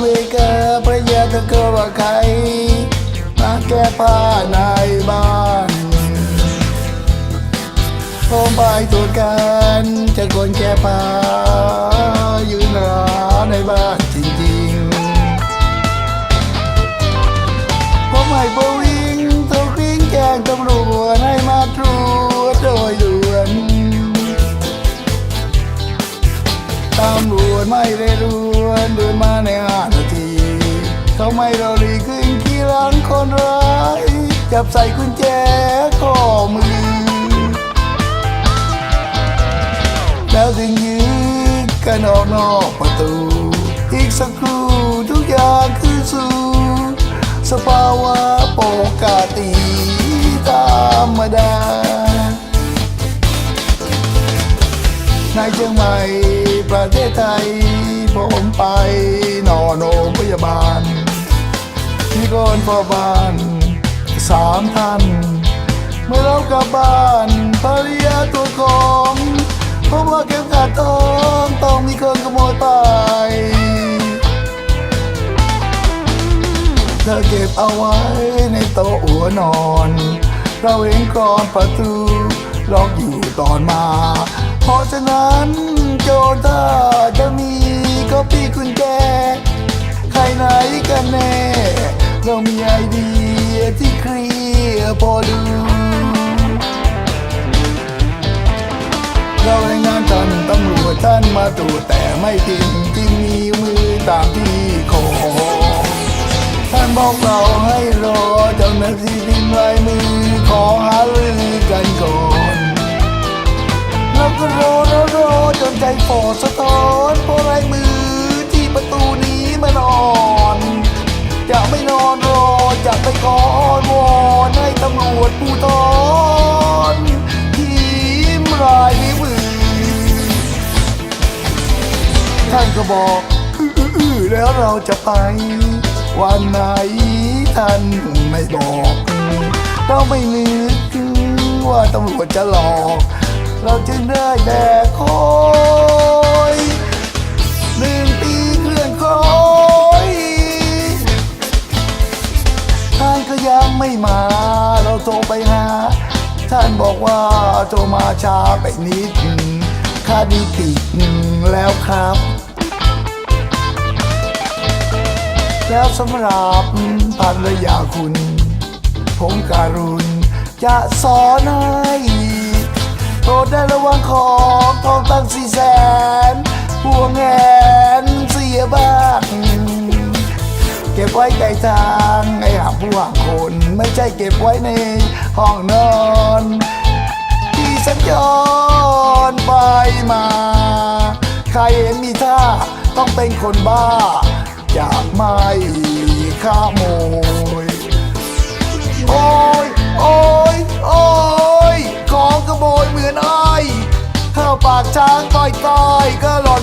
คุยกับพระยาตะเกอว่าใคร มาแก้ผ้าในบ้านผมไปตรวจกันจะคนแก้ผ้ายืนรอในบ้านจริงๆผมให้ปวิงโทรกริ้งแจ้งตำรวจให้มาตรวจโดยด่วนตำรวจไม่ได้รวนเดินมาในห้าาไม่รอรีขึ้นขี่หลังคนร้าย จับใส่กุญแจข้อมือ แล้วถึงยืนกันออกนอกประตู อีกสักครู่ทุกอย่างคือสู่สภาวะปกติธรรมดา ในเชียงใหม่ประเทศไทยผมไป มีคนพอบ้านสามท่านเมื่อเรากลับบ้านภรรยาตัวของเพราะว่าเก็บขาดทองต้องมีคนขโมยไปเธอเก็บเอาไว้ในโต๊ะหัวนอน เราเห็นกรอนประตูล็อกอยู่ตอนมา เพราะฉะนั้นโจรถ้าจะมีก็ปีกุญแจ มาตรวจแต่ไม่จริงที่มีมือตามที่ขอท่านบอกเราให้รอเจ้าหน้าที่พิมพ์ลายมือขอหารือกันก่อนแล้วก็รอรอรอจนใจฝ่อสะท้อนเพราะลายมือที่ประตูนี้มันอ่อนจะไม่นอนรอจะไปขออ้อนวอนให้ตำรวจผู้ทอ ก็บอกอื้อๆแล้วเราจะไป วันไหนท่านไม่บอก เราไม่นึกว่าตำรวจจะหลอก เราจึงได้แต่คอยหนึ่งปีเคลื่อนคอยท่านก็ยังไม่มา เราโทรไปหา ท่านบอกว่าโทรมาช้าไปนิดคาดีติดแล้วครับ แล้วสำหรับภรรยาคุณ ผมการุณจะสอนให้โปรดได้ระวังของทองตั้งสี่แสนพวงแหนเสียบ้างเก็บไว้ใจทางไอ้หาผู้ห่างคนไม่ใช่เก็บไว้ในห้องนอน ที่สัญจรไปมา ใครเห็นมีท่าต้องเป็นคนบ้าากช้างต่อยต่อยก็หล่น